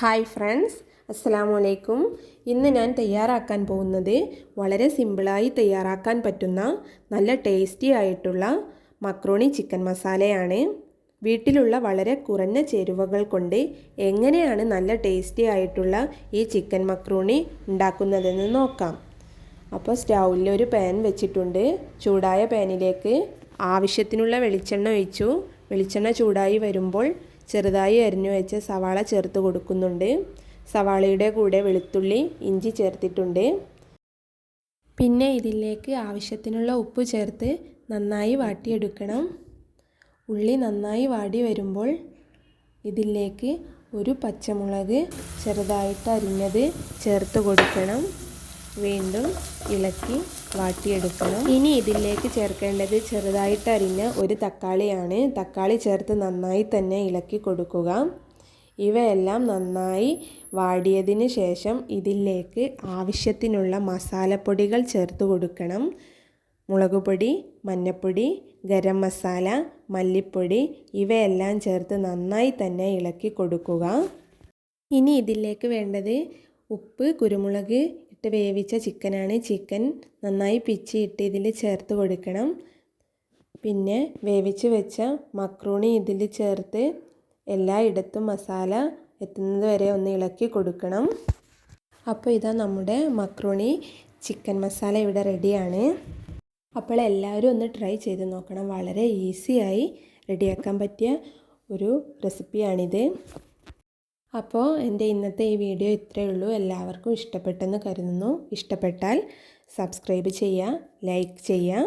Hi friends അസ്സാം വലൈക്കും ഇന്ന് ഞാൻ തയ്യാറാക്കാൻ പോകുന്നത് വളരെ സിമ്പിളായി തയ്യാറാക്കാൻ പറ്റുന്ന നല്ല ടേസ്റ്റി ആയിട്ടുള്ള മക്രോണി ചിക്കൻ മസാലയാണ്. വീട്ടിലുള്ള വളരെ കുറഞ്ഞ ചേരുവകൾ കൊണ്ട് എങ്ങനെയാണ് നല്ല ടേസ്റ്റി ആയിട്ടുള്ള ഈ ചിക്കൻ മക്രോണി ഉണ്ടാക്കുന്നതെന്ന് നോക്കാം. അപ്പോൾ സ്റ്റൗവിൽ ഒരു പാൻ വെച്ചിട്ടുണ്ട്. ചൂടായ പാനിലേക്ക് ആവശ്യത്തിനുള്ള വെളിച്ചെണ്ണ ഒഴിച്ചു. വെളിച്ചെണ്ണ ചൂടായി വരുമ്പോൾ ചെറുതായി അരിഞ്ഞു വെച്ച സവാള ചേർത്ത് കൊടുക്കുന്നുണ്ട്. സവാളയുടെ കൂടെ വെളുത്തുള്ളി ഇഞ്ചി ചേർത്തിട്ടുണ്ട്. പിന്നെ ഇതിലേക്ക് ആവശ്യത്തിനുള്ള ഉപ്പ് ചേർത്ത് നന്നായി വാട്ടിയെടുക്കണം. ഉള്ളി നന്നായി വാടി വരുമ്പോൾ ഇതിലേക്ക് ഒരു പച്ചമുളക് ചെറുതായിട്ട് അരിഞ്ഞത് ചേർത്ത് കൊടുക്കണം. വീണ്ടും ഇളക്കി വാട്ടിയെടുക്കണം. ഇനി ഇതിലേക്ക് ചേർക്കേണ്ടത് ചെറുതായിട്ട് അരിഞ്ഞ ഒരു തക്കാളിയാണ്. തക്കാളി ചേർത്ത് നന്നായി തന്നെ ഇളക്കി കൊടുക്കുക. ഇവയെല്ലാം നന്നായി വാടിയതിന് ശേഷം ഇതിലേക്ക് ആവശ്യത്തിനുള്ള മസാലപ്പൊടികൾ ചേർത്ത് കൊടുക്കണം. മുളക് പൊടി മഞ്ഞൾപ്പൊടി ഗരം മസാല മല്ലിപ്പൊടി ഇവയെല്ലാം ചേർത്ത് നന്നായി തന്നെ ഇളക്കി കൊടുക്കുക. ഇനി ഇതിലേക്ക് വേണ്ടത് ഉപ്പ് കുരുമുളക് ഇട്ട് വേവിച്ച ചിക്കനാണ് ചിക്കൻ നന്നായി പിച്ചിയിട്ട് ഇതിൽ ചേർത്ത് കൊടുക്കണം. പിന്നെ വേവിച്ച് വെച്ച മക്രൂണി ഇതിൽ ചേർത്ത് എല്ലായിടത്തും മസാല എത്തുന്നത് വരെ ഒന്ന് ഇളക്കി കൊടുക്കണം. അപ്പോൾ ഇതാ നമ്മുടെ മക്രൂണി ചിക്കൻ മസാല ഇവിടെ റെഡിയാണ്. അപ്പോൾ എല്ലാവരും ഒന്ന് ട്രൈ ചെയ്ത് നോക്കണം. വളരെ ഈസിയായി റെഡിയാക്കാൻ പറ്റിയ ഒരു റെസിപ്പിയാണിത്. അപ്പോൾ എന്റെ ഇന്നത്തെ ഈ വീഡിയോ ഇത്രയേ ഉള്ളൂ. എല്ലാവർക്കും ഇഷ്ടപ്പെട്ടെന്ന് കരുതുന്നു. ഇഷ്ടപ്പെട്ടാൽ സബ്സ്ക്രൈബ് ചെയ്യുക ലൈക്ക് ചെയ്യുക.